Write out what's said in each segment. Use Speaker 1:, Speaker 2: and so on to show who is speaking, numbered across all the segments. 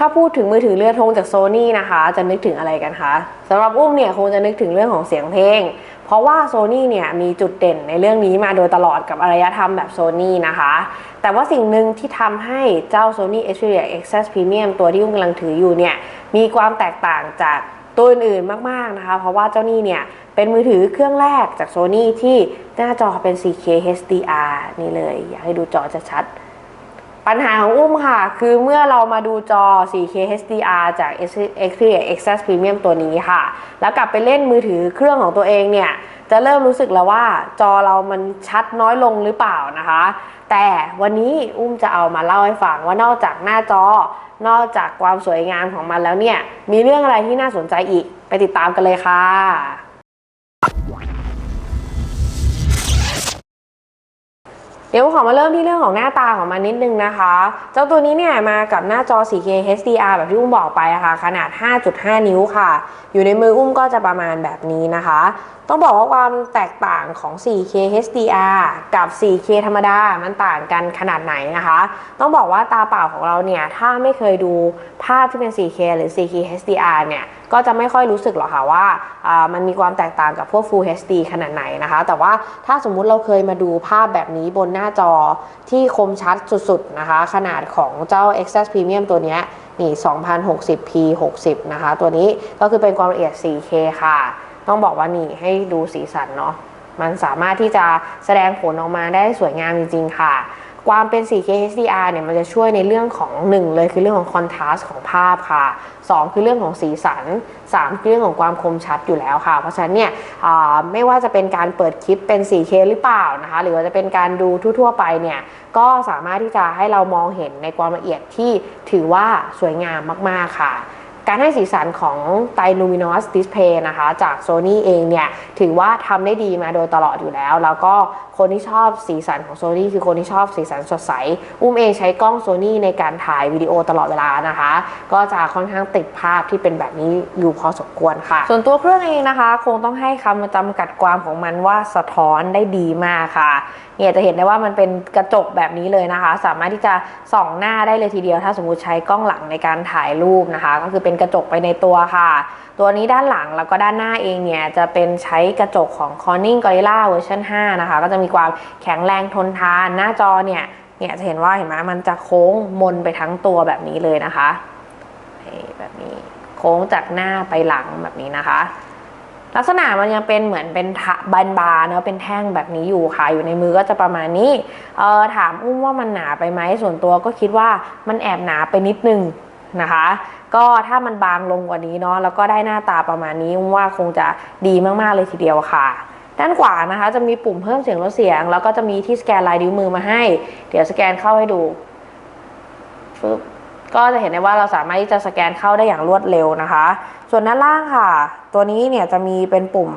Speaker 1: ถ้าพูดถึงมือถือเรือธงจากโซนี่นะคะ จะนึกถึงอะไรกันคะสำหรับอุ้มเนี่ยคงจะนึกถึงเรื่องของเสียงเพลง เพราะว่าโซนี่เนี่ยมีจุดเด่นในเรื่องนี้มาโดยตลอดกับอารยธรรมแบบโซนี่นะคะ แต่ว่าสิ่งหนึ่งที่ทำให้เจ้า Sony Xperia XS Premium ตัวที่อุ้มกำลังถืออยู่เนี่ยมีความแตกต่างจากตัวอื่นๆมากๆนะคะ เพราะว่าเจ้านี่เนี่ยเป็นมือถือเครื่องแรกจาก Sony ที่หน้าจอเป็น 4K HDR นี่เลย อยากให้ดูจอชัดๆ ปัญหาของอุ้มค่ะ คือเมื่อเรามาดูจอ 4K HDR จาก Xperia XS Premium ตัวนี้ค่ะ แล้วกลับไปเล่นมือถือเครื่องของตัวเองเนี่ย จะเริ่มรู้สึกแล้วว่าจอเรามันชัดน้อยลงหรือเปล่านะคะ แต่วันนี้อุ้มจะเอามาเล่าให้ฟังว่านอกจากหน้าจอ นอกจากความสวยงามของมันแล้วเนี่ย มีเรื่องอะไรที่น่าสนใจอีก ไปติดตามกันเลยค่ะ เดี๋ยวขอมาเริ่มที่เรื่องของหน้าตาของมันนิดนึงนะคะ เจ้าตัวนี้เนี่ยมากับหน้าจอ 4K HDR แบบที่อุ้มบอกไปะค่ะ ขนาด 5.5 นิ้วค่ะ อยู่ในมืออุ้มก็จะประมาณแบบนี้นะคะ ต้องบอกว่าความแตกต่างของ 4K HDR กับ 4K ธรรมดา มันต่างกันขนาดไหนนะคะ ต้องบอกว่าตาเปล่าของเราเนี่ย ถ้าไม่เคยดูภาพที่เป็น 4K หรือ 4K HDR เนี่ย ก็จะไม่ค่อยรู้สึกหรอกค่ะว่าอ่ามันมีความแตกต่างกับพวก Full HD ขนาดไหนนะคะ แต่ว่าถ้าสมมุติเราเคยมาดูภาพแบบนี้บนหน้าจอที่คมชัดสุดๆนะคะ ขนาดของเจ้า XS Premium ตัวนี้นี่ 2060p 60 นะคะ ตัวนี้ก็คือเป็นความละเอียด 4K ค่ะ ต้องบอกว่านี่ให้ดูสีสันเนาะมันสามารถที่จะแสดงผลออกมาได้สวยงามจริงๆค่ะ ความเป็น 4K HDR เนี่ยมันจะช่วยในเรื่องของ 1 เลยคือเรื่องของคอนทราสต์ของภาพค่ะ 2 คือเรื่องของสีสัน 3 คือเรื่องของความคมชัดอยู่แล้วค่ะ เพราะฉะนั้นเนี่ยอ่าไม่ว่าจะเป็นการเปิดคลิปเป็น 4K หรือเปล่านะคะ หรือว่าจะเป็นการดูทั่วๆไปเนี่ยก็สามารถที่จะให้เรามองเห็นในความละเอียดที่ถือว่าสวยงามมากๆค่ะ การให้สีสันของไต Luminous Display นะคะ จาก Sony เองเนี่ย ถือว่าทำได้ดีมาโดยตลอดอยู่แล้ว แล้วก็คนที่ชอบสีสันของ Sony คือคนที่ชอบสีสันสดใส อุ้มเองใช้กล้อง Sony ในการถ่ายวิดีโอตลอดเวลานะคะ ก็จะค่อนข้างติดภาพที่เป็นแบบนี้อยู่พอสมควรค่ะ ส่วนตัวเครื่องเองนะคะ คงต้องให้คำจำกัดความของมันว่าสะท้อนได้ดีมากค่ะ เนี่ยจะเห็นได้ว่ามันเป็นกระจกแบบนี้เลยนะคะ สามารถที่จะส่องหน้าได้เลยทีเดียว ถ้าสมมุติใช้กล้องหลังในการถ่ายรูปนะคะ ก็คือเป็นกระจกไปในตัวค่ะ ตัวนี้ด้านหลังแล้วก็ด้านหน้าเองเนี่ยจะเป็นใช้กระจกของ Corning Gorilla เวอร์ชัน5นะคะ ก็จะมีความแข็งแรงทนทาน หน้าจอเนี่ยเนี่ยจะเห็นว่าเห็นไหมมันจะโค้งมนไปทั้งตัวแบบนี้เลยนะคะแบบนี้โค้งจากหน้าไปหลังแบบนี้นะคะ ลักษณะมันยังเป็นเหมือนเป็นบานบานเนอะเป็นแท่งแบบนี้อยู่ค่ะ อยู่ในมือก็จะประมาณนี้เออถามอุ้มว่ามันหนาไปไหมส่วนตัวก็คิดว่ามันแอบหนาไปนิดนึงนะคะ ก็ถ้ามันบางลงกว่านี้เนาะแล้วก็ได้หน้าตาประมาณนี้อุ้มว่าคงจะดีมากๆเลยทีเดียวค่ะด้านขวานะคะจะมีปุ่มเพิ่มเสียงลดเสียง แล้วก็จะมีที่สแกนลายนิ้วมือมาให้ เดี๋ยวสแกนเข้าให้ดูฟึบ ก็จะเห็นได้ว่าเราสามารถที่จะสแกนเข้าได้อย่างรวดเร็วนะคะ ส่วนด้านล่างค่ะ ตัวนี้เนี่ยจะมีเป็นปุ่ม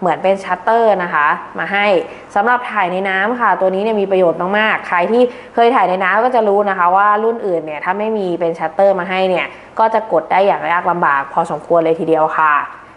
Speaker 1: เหมือนเป็นชัตเตอร์นะคะ มาให้สำหรับถ่ายในน้ำค่ะ ตัวนี้เนี่ยมีประโยชน์มากๆ ใครที่เคยถ่ายในน้ำก็จะรู้นะคะ ว่ารุ่นอื่นเนี่ยถ้าไม่มีเป็นชัตเตอร์มาให้เนี่ยก็จะกดได้อย่างยากลำบาก พอสมควรเลยทีเดียวค่ะ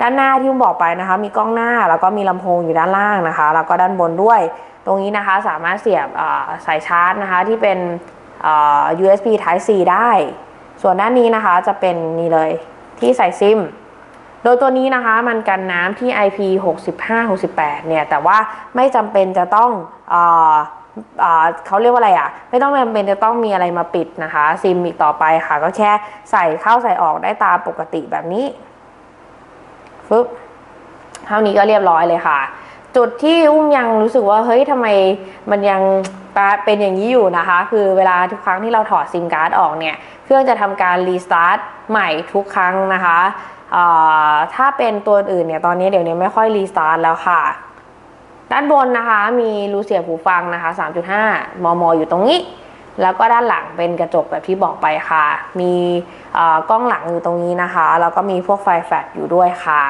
Speaker 1: ด้านหน้าที่ผมบอกไปนะคะ มีกล้องหน้าแล้วก็มีลำโพงอยู่ด้านล่างนะคะ แล้วก็ด้านบนด้วย ตรงนี้นะคะสามารถเสียบสายชาร์จนะคะที่เป็น USB Type C ได้ ส่วนด้านนี้นะคะจะเป็นนี่เลยที่ใส่ซิม โดยตัวนี้นะคะมันกันน้ำที่ IP 65 68 เนี่ย แต่ว่าไม่จำเป็นจะต้องเออเออเขาเรียกว่าอะไรอะ ไม่ต้องจำเป็นจะต้องมีอะไรมาปิดนะคะ ซิมอีกต่อไปค่ะ ก็แค่ใส่เข้าใส่ออกได้ตามปกติแบบนี้ฟึบเท่านี้ก็เรียบร้อยเลยค่ะ จุดที่อุ้มยังรู้สึกว่าเฮ้ยทำไมมันยัง เป็นอย่างนี้อยู่นะคะ คือเวลาทุกครั้งที่เราถอดซิมการ์ดออกเนี่ย เครื่องจะทำการรีสตาร์ทใหม่ทุกครั้งนะคะ ถ้าเป็นตัวอื่นเนี่ย ตอนนี้เดี๋ยวนี้ไม่ค่อยรีสตาร์ทแล้วค่ะ ด้านบนนะคะมีรูเสียบหูฟังนะคะ 3.5 มม อยู่ตรงนี้ แล้วก็ด้านหลังเป็นกระจกแบบที่บอกไปค่ะ มีกล้องหลังอยู่ตรงนี้นะคะ แล้วก็มีพวกไฟแฟลชอยู่ด้วยค่ะ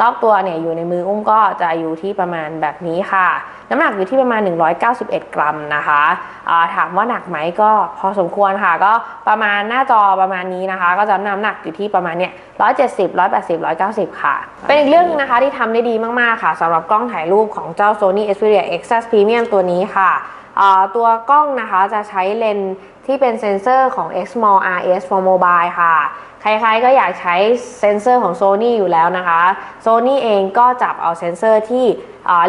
Speaker 1: รอบตัวเนี่ยอยู่ในมืออุ้มก็จะอยู่ที่ประมาณแบบนี้ค่ะ น้ำหนักอยู่ที่ประมาณ 191 กรัมนะคะอ่าถามว่าหนักไหมก็พอสมควรค่ะ ก็ประมาณหน้าจอประมาณนี้นะคะ ก็จะน้ำหนักอยู่ที่ประมาณเนี่ย170 180 190 ค่ะ เป็นอีกเรื่องหนึงนะคะที่ทำได้ดีมากๆค่ะสำหรับกล้องถ่ายรูปของเจ้า Sony Xperia XS Premium ตัวนี้ค่ะอ่า ตัวกล้องนะคะจะใช้เลนส์ที่เป็นเซนเซอร์ของ Xmor RS for Mobile ค่ะ ใครๆก็อยากใช้เซนเซอร์ของ Sony อยู่แล้วนะคะ Sony เองก็จับเอาเซนเซอร์ที่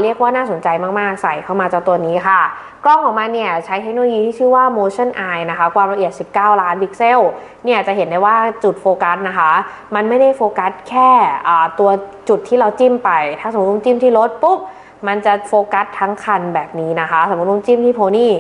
Speaker 1: เรียกว่าน่าสนใจมากๆ ใส่เข้ามาเจ้าตัวนี้ค่ะ กล้องของมันเนี่ยใช้เทคโนโลยีที่ชื่อว่า motion eye นะคะ ความละเอียด 19 ล้านพิกเซล เนี่ยจะเห็นได้ว่าจุดโฟกัสนะคะ มันไม่ได้โฟกัสแค่ตัวจุดที่เราจิ้มไป ถ้าสมมติว่าจิ้มที่รถปุ๊บ มันจะโฟกัสทั้งคันแบบนี้นะคะ สมมติว่าจิ้มที่โพนี่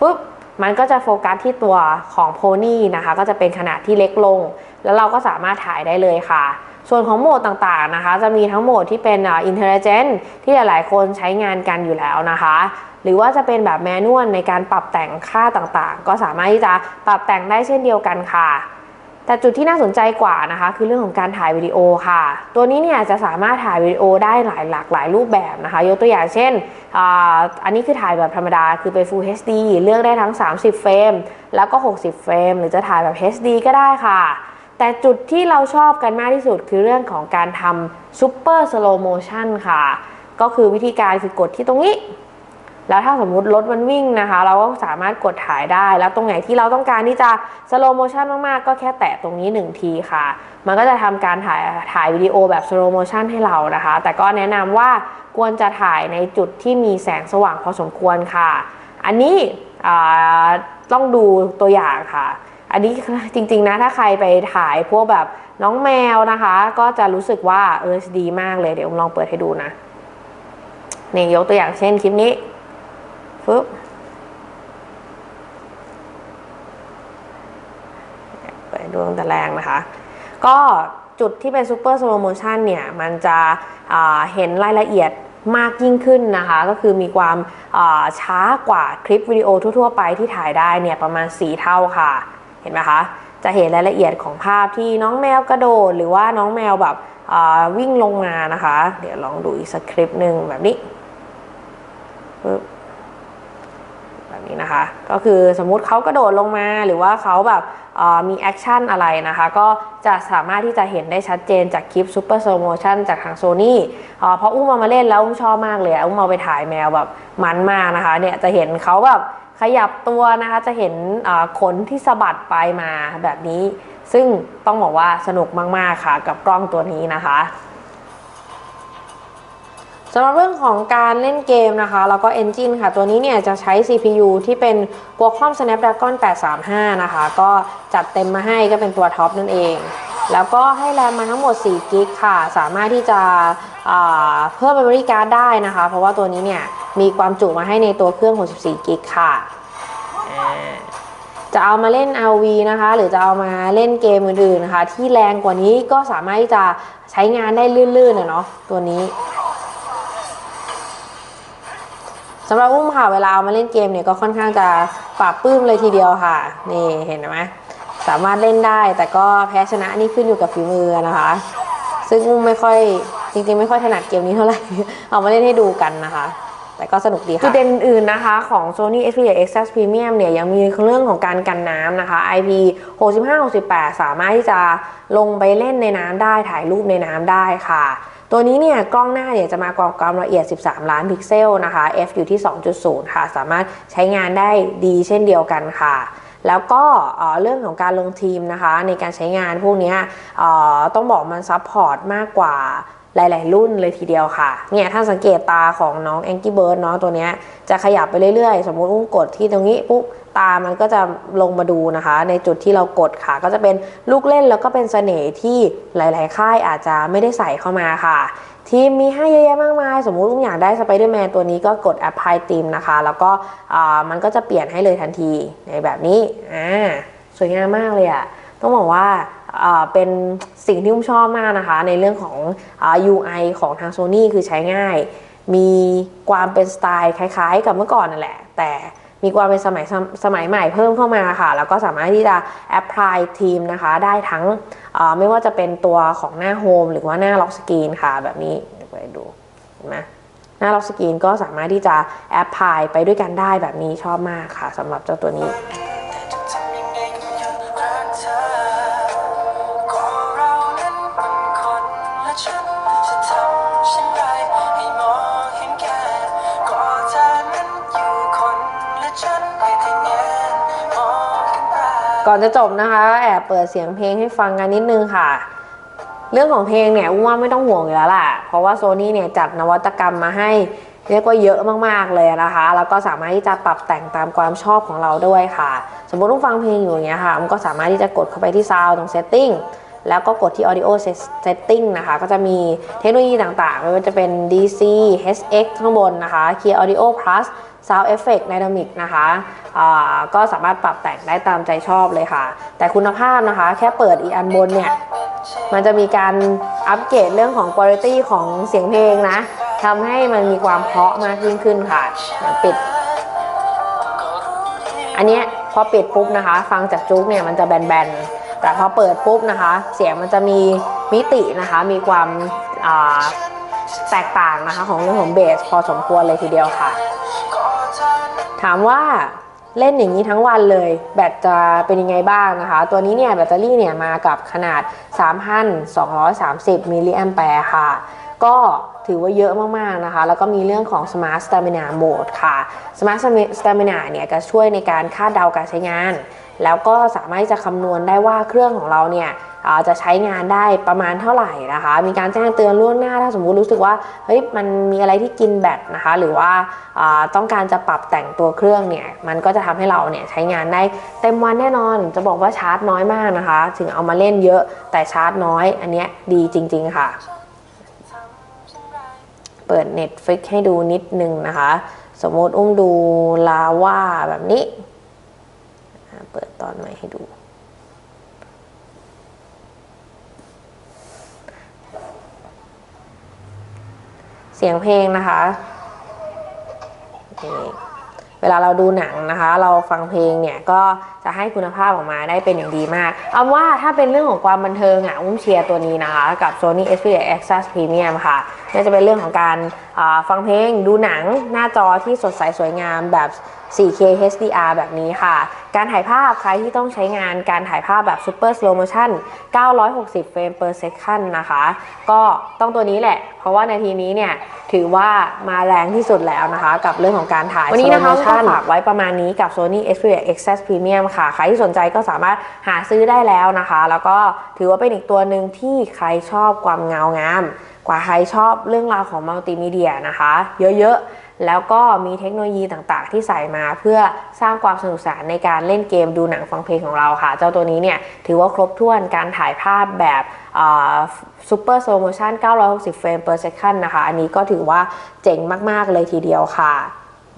Speaker 1: ปุ๊บมันก็จะโฟกัสที่ตัวของโพนี่นะคะ ก็จะเป็นขนาดที่เล็กลง แล้วเราก็สามารถถ่ายได้เลยค่ะ ส่วนของโหมดต่างๆนะคะ จะมีทั้งโหมดที่เป็นอินเทลเจนที่หลายๆ คนใช้งานกันอยู่แล้วนะคะ หรือว่าจะเป็นแบบแมนนวลในการปรับแต่งค่าต่างๆ ก็สามารถที่จะปรับแต่งได้เช่นเดียวกันค่ะ แต่จุดที่น่าสนใจกว่านะคะ คือเรื่องของการถ่ายวิดีโอค่ะ ตัวนี้เนี่ยจะสามารถถ่ายวิดีโอได้หลายหลากหลายรูปแบบนะคะ ยกตัวอย่างเช่นออันนี้คือถ่ายแบบธรรมดาคือเป็น Full HD เลือกได้ทั้ง 30 เฟรม แล้วก็ 60 เฟรม หรือจะถ่ายแบบ HD ก็ได้ค่ะ แต่จุดที่เราชอบกันมากที่สุดคือเรื่องของการทำ Super Slow Motion ค่ะ ก็คือวิธีการคือกดที่ตรงนี้ แล้วถ้าสมมุติรถมันวิ่งนะคะ เราก็สามารถกดถ่ายได้ แล้วตรงไหนที่เราต้องการที่จะสโลโมชันมากๆ ก็แค่แตะตรงนี้ 1 ทีค่ะ มันก็จะทำการถ่ายถ่ายวิดีโอแบบสโลโมชันให้เรานะคะ แต่ก็แนะนำว่าควรจะถ่ายในจุดที่มีแสงสว่างพอสมควรค่ะ อันนี้ต้องดูตัวอย่างค่ะ อันนี้จริงๆนะถ้าใครไปถ่ายพวกแบบน้องแมวนะคะ ก็จะรู้สึกว่าเออดีมากเลยเดี๋ยวผมลองเปิดให้ดูนะนี่ยกตัวอย่างเช่นคลิปนี้ ฟึบเปิดให้ดูตั้งต่แรงนะคะ ก็จุดที่เป็นซูเปอร์สโลโมชันเนี่ย มันจะเห็นรายละเอียดมากยิ่งขึ้นนะคะ ก็คือมีความาช้ากว่าคลิปวิดีโอทั่ว ๆ ไปที่ถ่ายได้เนี่ย ประมาณ 4 เท่าค่ะ เห็นไหมคะ จะเห็นรายละเอียดของภาพที่น้องแมวกระโดด หรือว่าน้องแมวแบบวิ่งลงมานะคะ เดี๋ยวลองดูอีกสักคลิปหนึ่งแบบนี้ปึ๊บ แบบนี้นะคะ ก็คือสมมุติเขากระโดดลงมาหรือว่าเขาแบบมีแอคชั่นอะไรนะคะ ก็จะสามารถที่จะเห็นได้ชัดเจนจากคลิป Super Slow Motion จากทางโซนี่เพราะอุ้มเอามาเล่นแล้วอุ้มชอบมากเลยอุ้มเอาไปถ่ายแมวแบบมันมากนะคะเนี่ยจะเห็นเขาแบบขยับตัวนะคะจะเห็นขนที่สะบัดไปมาแบบนี้ ซึ่งต้องบอกว่าสนุกมากๆค่ะกับกล้องตัวนี้นะคะ สำหรับเรื่องของการเล่นเกมนะคะ แล้วก็ Engine ค่ะ ตัวนี้เนี่ยจะใช้ CPU ที่เป็น Qualcomm Snapdragon 835 นะคะ ก็จัดเต็มมาให้ก็เป็นตัวท็อปนั่นเอง แล้วก็ให้แรมมาทั้งหมด 4 กิกค่ะ สามารถที่จะอ่าเพิ่ม memory card ได้นะคะ เพราะว่าตัวนี้เนี่ยมีความจุมาให้ในตัวเครื่อง 64 กิกค่ะอ่าจะเอามาเล่น RV นะคะ หรือจะเอามาเล่นเกมอื่นๆนะคะ ที่แรงกว่านี้ก็สามารถที่จะใช้งานได้ลื่นๆนะเนาะตัวนี้ สำหรับอุ้มค่ะเวลาเอามาเล่นเกมเนี่ยก็ค่อนข้างจะปาบปลื้มเลยทีเดียวค่ะ นี่เห็นไหมสามารถเล่นได้แต่ก็แพ้ชนะนี่ขึ้นอยู่กับฝีมือนะคะ ซึ่งอุ้มไม่ค่อยจริงๆ ไม่ค่อยถนัดเกมนี้เท่าไหร่ เอามาเล่นให้ดูกันนะคะแต่ก็สนุกดีค่ะ จุดเด่นอื่นนะคะของ Sony Xperia XS Premium เนี่ยยังมีเรื่องของการกันน้ำนะคะ IP 65-68 สามารถที่จะลงไปเล่นในน้ำได้ถ่ายรูปในน้ำได้ค่ะ ตัวนี้เนี่ยกล้องหน้าเนี่ยจะมากับความละเอียด 13 ล้านพิกเซลนะคะ f อยู่ที่ 2.0 ค่ะ สามารถใช้งานได้ดีเช่นเดียวกันค่ะแล้วก็เรื่องของการลงทีมนะคะในการใช้งานพวกนี้ต้องบอกมันซัพพอร์ตมากกว่า หลาย ๆ รุ่นเลยทีเดียวค่ะ เนี่ยถ้าสังเกตตาของน้อง Angry Bird เนาะตัวเนี้ยจะขยับไปเรื่อย ๆ สมมุติอุ้งกดที่ตรงนี้ปุ๊บตามันก็จะลงมาดูนะคะ ในจุดที่เรากดค่ะ ก็จะเป็นลูกเล่นแล้วก็เป็นเสน่ห์ที่หลาย ๆ ค่ายอาจจะไม่ได้ใส่เข้ามาค่ะ ทีมมีให้เยอะแยะมากมาย สมมุติอุ้มอยากได้สไปเดอร์แมนตัวนี้ก็กด apply ทีมนะคะ แล้วก็อ่ามันก็จะเปลี่ยนให้เลยทันทีในแบบนี้อ่าสวยงามมากเลยอะต้องบอกว่า เป็นสิ่งที่อุ้มชอบมากนะคะ ในเรื่องของอ UI ของทาง Sony คือใช้ง่าย มีความเป็นสไตล์คล้ายๆ กับเมื่อก่อนนั่นแหละ แต่มีความเป็นสมัยสมสมัยใหม่เพิ่มเข้ามาค่ะ แล้วก็สามารถที่จะ apply ทีมนะคะ ได้ทั้งไม่ว่าจะเป็นตัวของหน้าโฮมหรือว่าหน้าล็อกสกรีนค่ะ แบบนี้เดี๋ยวไปดูเห็นไหมหน้าล็อกสกรีนก็สามารถที่จะแอปพลายไปด้วยกันได้แบบนี้ชอบมากค่ะสำหรับเจ้าตัวนี้
Speaker 2: ก่อนจะ
Speaker 1: จบนะคะแอบเปิดเสียงเพลงให้ฟังกันนิดนึงค่ะ เรื่องของเพลงเนี่ยอุ้มว่าไม่ต้องห่วงอยู่แล้วแหละเพราะว่าโซนี่เนี่ยจัดนวัตกรรมมาให้เรียกว่าเยอะมากๆเลยนะคะ แล้วก็สามารถที่จะปรับแต่งตามความชอบของเราด้วยค่ะ สมมติต้องฟังเพลงอยู่อย่างเงี้ยค่ะ มันก็สามารถที่จะกดเข้าไปที่ Sound ตรง Setting แล้วก็กดที่ Audio Setting นะคะ ก็จะมีเทคโนโลยีต่างๆ ไม่ว่าจะเป็น DC HX ข้างบนนะคะ Clear Audio Plus Sound Effect Dynamic นะคะก็สามารถปรับแต่งได้ตามใจชอบเลยค่ะ แต่คุณภาพนะคะ แค่เปิดอีอันบนเนี่ย มันจะมีการอัปเกรดเรื่องของคุณภาพของเสียงเพลงนะทำให้มันมีความเพาะมากยิ่งขึ้นค่ะปิด อันนี้พอปิดปุ๊บนะคะ ฟังจากจุ๊กเนี่ยมันจะแบนๆ แต่พอเปิดปุ๊บนะคะ เสียงมันจะมีมิตินะคะ มีความแตกต่างนะคะของเรื่องของเบสพอสมควรเลยทีเดียวค่ะ ถามว่าเล่นอย่างนี้ทั้งวันเลย แบตจะเป็นยังไงบ้างนะคะ ตัวนี้เนี่ยแบตเตอรี่เนี่ยมากับขนาด 3,230มิลลิแอมแปร์ค่ะ ก็ถือว่าเยอะมากๆนะคะ แล้วก็มีเรื่องของ Smart Stamina Mode ค่ะ Smart Stamina เนี่ยจะช่วยในการคาดเดาการใช้งาน แล้วก็สามารถจะคำนวณได้ว่าเครื่องของเราเนี่ย จะใช้งานได้ประมาณเท่าไหร่นะคะ มีการแจ้งเตือนล่วงหน้าถ้าสมมุติรู้สึกว่าเฮ้ยมันมีอะไรที่กินแบตนะคะ หรือว่าาต้องการจะปรับแต่งตัวเครื่องเนี่ยมันก็จะทำให้เราเนี่ยใช้งานได้เต็มวันแน่นอนจะบอกว่าชาร์จน้อยมากนะคะ ถึงเอามาเล่นเยอะแต่ชาร์จน้อย อันเนี้ยดีจริง ๆค่ะ เปิด Netflix ให้ดูนิดนึงนะคะ สมมติอุ้มดูลาว่าแบบนี้ เปิดตอนใหม่ให้ดู เสียงเพลงนะคะเวลาเราดูหนังนะคะ เราฟังเพลงเนี่ยก็จะให้คุณภาพออกมาได้เป็นอย่างดีมาก เอาว่าถ้าเป็นเรื่องของความบันเทิงอะอุ้มเชียร์ตัวนี้นะคะ กับ Sony Xperia Access Premium ค่ะน่าจะเป็นเรื่องของการฟังเพลงดูหนังหน้าจอที่สดใสสวยงามแบบ 4K HDR แบบนี้ค่ะ การถ่ายภาพใครที่ต้องใช้งานการถ่ายภาพแบบ Super Slow Motion 960 เฟรม per second นะคะ ก็ต้องตัวนี้แหละ เพราะว่านาทีนี้เนี่ยถือว่ามาแรงที่สุดแล้วนะคะ กับเรื่องของการถ่าย วันนี้นะคะก็ฝากไว้ประมาณนี้กับ Sony Xperia Access Premium ค่ะ ใครที่สนใจก็สามารถหาซื้อได้แล้วนะคะ แล้วก็ถือว่าเป็นอีกตัวหนึ่งที่ใครชอบความเงางาม กว่าใครชอบเรื่องราวของมัลติมีเดียนะคะ เยอะๆ แล้วก็มีเทคโนโลยีต่างๆ ที่ใส่มาเพื่อสร้างความสนุกสนานในการเล่นเกมดูหนังฟังเพลงของเราค่ะ เจ้าตัวนี้เนี่ยถือว่าครบถ้วนการถ่ายภาพแบบซูเปอร์โซโมชัน960 เฟรม per second นะคะ อันนี้ก็ถือว่าเจ๋งมาก ๆ เลยทีเดียวค่ะ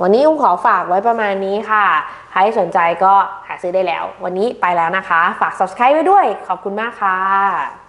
Speaker 1: วันนี้อุ้มขอฝากไว้ประมาณนี้ค่ะ ใครสนใจก็หาซื้อได้แล้ว วันนี้ไปแล้วนะคะ ฝาก subscribe ไว้ด้วย ขอบคุณมากค่ะ